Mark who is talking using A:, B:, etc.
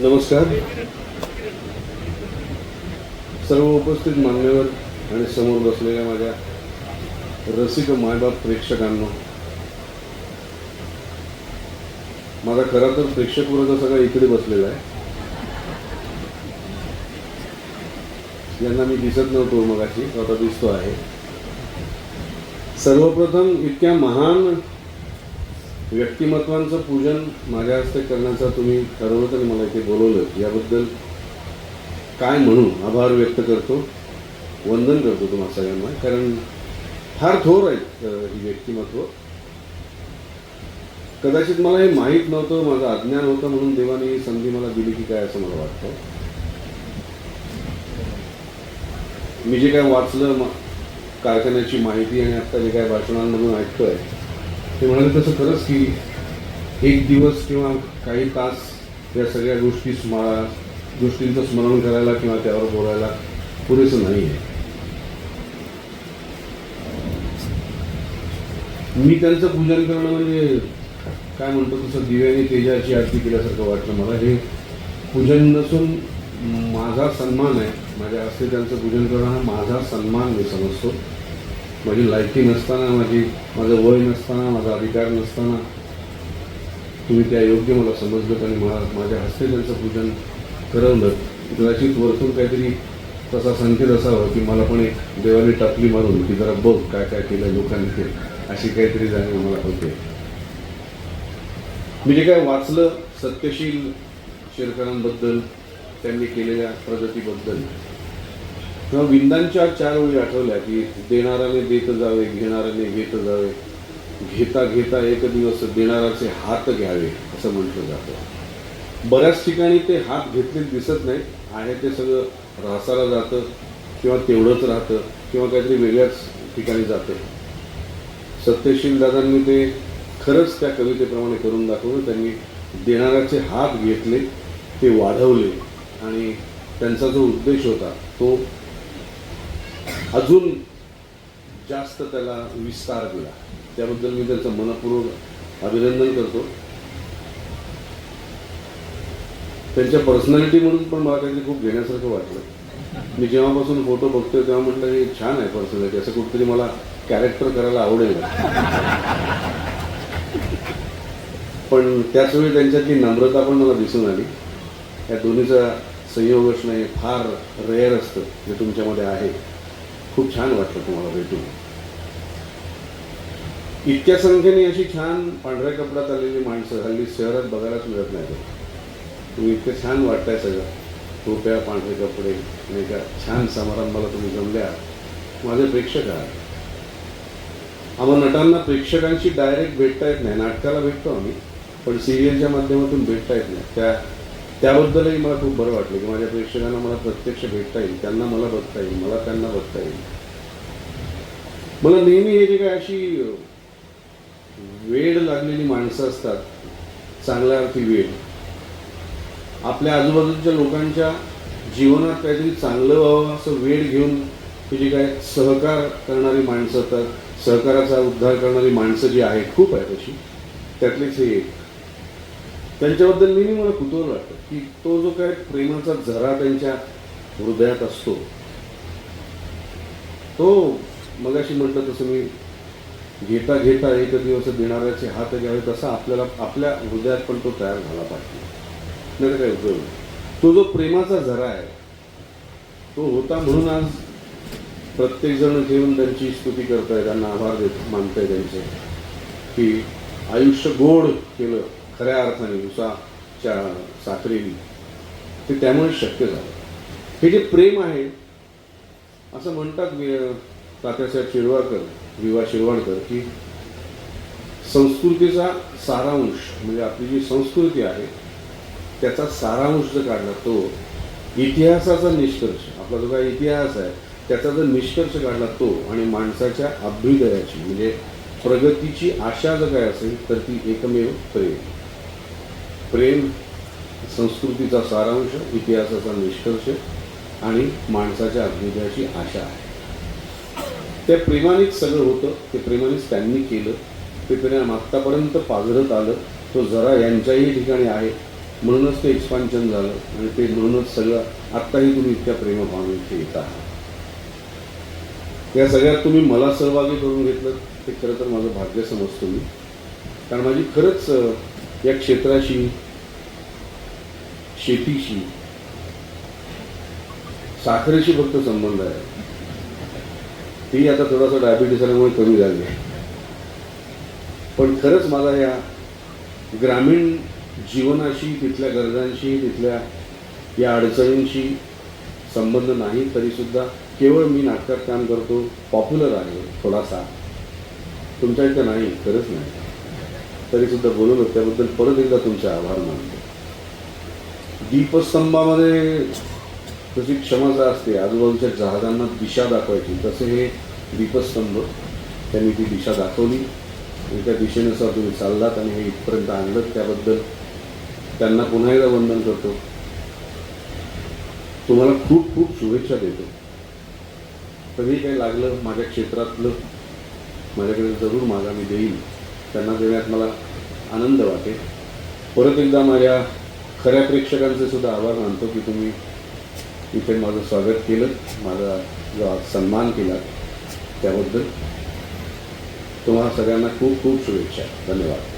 A: नमस्कार. सर्व उपस्थित मान्यवर आणि समोर बसलेल्या माझ्या रसिक मायबाप प्रेक्षकांना माझा खरा तर प्रेक्षक वर्ग सगळा इकडे बसलेला आहे. यांना मी दिसत नव्हतो मगाशी आता दिसतो आहे. सर्वप्रथम इतक्या महान व्यक्तिमत्वांचं पूजन माझ्या हस्ते करण्याचं तुम्ही ठरवलं आणि मला इथे बोलवलं याबद्दल काय म्हणू आभार व्यक्त करतो वंदन करतो तुम्हाला सगळ्यांना. कारण फार थोर आहेत ही व्यक्तिमत्व. कदाचित मला हे माहीत नव्हतं माझं अज्ञान होतं म्हणून देवाने ही संधी मला दिली की काय असं मला वाटतं. मी जे काय वाचलं कारखान्याची माहिती आणि आता जे काय भाषणांमधून ऐकतोय ते म्हणाले तसं खरंच की एक दिवस किंवा काही तास या सगळ्या गोष्टी स्मा गोष्टींचं स्मरण करायला किंवा त्यावर बोलायला पुरेसं नाही आहे. मी त्यांचं पूजन करणं म्हणजे काय म्हणतो तसं दिव्याने तेजाची आरती केल्यासारखं वाटलं मला. हे पूजन नसून माझा सन्मान आहे. माझ्या हस्ते त्यांचं पूजन करणं हा माझा सन्मान मी समजतो. माझी लायकी नसताना माझी माझं वय नसताना माझा अधिकार नसताना तुम्ही त्या योग्य मला समजलं आणि मला माझ्या हस्ते त्यांचं पूजन करवलं. कदाचित वरतून काहीतरी तसा संकेत असावा की मला पण एक देवाने टपली मारून की जरा बघ काय काय केलं लोकांनी केलं अशी काहीतरी जाणीव मला होते. मी जे काय वाचलं सत्यशील शेरकरांबद्दल त्यांनी केलेल्या प्रगतीबद्दल किंवा विंदांच्या चार ओळी आठवल्या की देणाराने देत जावे घेणाराने घेत जावे. घेता घेता एक दिवस देणाराचे हात घ्यावे असं म्हटलं जातं. बऱ्याच ठिकाणी ते हात घेतले दिसत नाही आहे ते सगळं ऱ्हासाला जातं किंवा तेवढंच राहतं किंवा काहीतरी वेगळ्याच ठिकाणी जातं. सत्यशील दादांनी ते खरंच त्या कवितेप्रमाणे करून दाखवलं. त्यांनी देणाऱ्याचे हात घेतले ते वाढवले आणि त्यांचा जो उद्देश होता तो अजून जास्त त्याला विस्तार दिला. त्याबद्दल मी त्यांचं मनपूर्वक अभिनंदन करतो. त्यांच्या पर्सनॅलिटी म्हणून पण मला काहीतरी खूप घेण्यासारखं वाटलं. मी जेव्हापासून फोटो बघतोय तेव्हा म्हटलं हे छान आहे पर्सनॅलिटी असं कुठेतरी मला कॅरेक्टर करायला आवडेल. पण त्याच वेळी त्यांच्यातली नम्रता पण मला दिसून आली. या दोन्हीचा संयोगच नाही फार रेअर असतं जे तुमच्यामध्ये आहे. खूप छान वाटलं तुम्हाला भेटून. इतक्या संख्येने अशी छान पांढऱ्या कपड्यात आलेली माणसं हल्ली शहरात बघायलाच मिळत नाही तुम्ही इतकं छान वाटताय सगळं. टोप्या पांढरे कपडे आणि एका छान समारंभाला तुम्ही जमल्या. माझे प्रेक्षक आहात. आम्हा नटांना प्रेक्षकांशी डायरेक्ट भेटता येत नाही. नाटकाला भेटतो आम्ही पण सिरियलच्या माध्यमातून भेटता येत नाही. त्या त्याबद्दलही मला खूप बरं वाटलं की माझ्या प्रेक्षकांना मला प्रत्यक्ष भेटता येईल त्यांना मला बघता येईल मला त्यांना बघता येईल. मला नेहमी हे जे काय अशी वेळ लागलेली माणसं असतात चांगल्या अर्थी वेळ आपल्या आजूबाजूच्या लोकांच्या जीवनात काहीतरी चांगलं व्हावं असं वेळ घेऊन जे जी काय सहकार करणारी माणसं तर सहकाराचा उद्धार करणारी माणसं जी आहेत खूप आहेत अशी त्यातलीच हे एक. त्यांच्याबद्दल नेहमी मला कुतूहल वाटतं की तो जो काय प्रेमाचा झरा त्यांच्या हृदयात असतो तो मगाशी म्हटलं तसं मी घेता घेता एक दिवस देणाऱ्याचे हात घ्यावे तसा आपल्याला आपल्या हृदयात पण तो तयार झाला पाहिजे नाही काय उपयोग नाही. तो जो प्रेमाचा झरा आहे तो होता म्हणून आज प्रत्येक जण घेऊन त्यांची स्तुती करताय त्यांना आभार देत मानताय त्यांचे की आयुष्य गोड केलं खऱ्या अर्थाने उसाच्या साखरेने ते त्यामुळे शक्य झालं. हे जे प्रेम आहे असं म्हणतात तात्यासाहेब शिरवाडकर विवा शिरवाडकर की संस्कृतीचा सारांश म्हणजे आपली जी संस्कृती आहे त्याचा सारांश जर काढला तो इतिहासाचा निष्कर्ष आपला जो काही इतिहास आहे त्याचा जर निष्कर्ष काढला तो आणि माणसाच्या अभ्युदयाची म्हणजे प्रगतीची आशा जर काय असेल तर ती एकमेव प्रेम. प्रेम संस्कृतीचा सारांश इतिहासाचा निष्कर्ष आणि माणसाच्या अभ्युदयाची आशा आहे. त्या प्रेमानेच सगळं होतं ते प्रेमानेच त्यांनी केलं ते प्रेम आत्तापर्यंत पाझरत आलं तो जरा यांच्याही ठिकाणी आहे म्हणूनच ते एक्सपान्शन झालं आणि ते म्हणूनच सगळं आत्ताही तुम्ही इतक्या प्रेमभावने इथे येत आहात. या सगळ्यात तुम्ही मला सहभागी करून घेतलं ते खरं तर माझं भाग्य समजतो मी. कारण माझी खरंच या क्षेत्राशी शेतीशी साखरेशी फक्त संबंध आहे. ती आता थोडासा डायबिटीस आल्यामुळे कमी झाली पण खरंच मला या ग्रामीण जीवनाशी तिथल्या गरजांशी तिथल्या या अडचणींशी संबंध नाही तरीसुद्धा केवळ मी नाटकात काम करतो पॉप्युलर आहे थोडासा. तुमच्या इथं नाही खरंच नाही. तरीसुद्धा बोलवलं त्याबद्दल परत एकदा तुमचे आभार मानतो. दीपस्तंभामध्ये तशी क्षमता असते आजूबाजूच्या जहाजांना दिशा दाखवायची तसे हे दीपस्तंभ त्यांनी ती दिशा दाखवली. आणि त्या दिशेनुसार तुम्ही चाललात आणि हे इथपर्यंत आणलं त्याबद्दल त्यांना पुन्हा एकदा वंदन करतो. तुम्हाला खूप खूप शुभेच्छा देतो. कधी काही लागलं माझ्या क्षेत्रातलं माझ्याकडे जरूर मागा मी देईन त्यांना देण्यात मला आनंद वाटेल परत एकदा माझ्या खऱ्या प्रेक्षकांचे सुद्धा आभार मानतो की तुम्ही इथे माझं स्वागत केलं माझा जो आज सन्मान केला त्याबद्दल. तुम्हाला सगळ्यांना खूप खूप शुभेच्छा. धन्यवाद.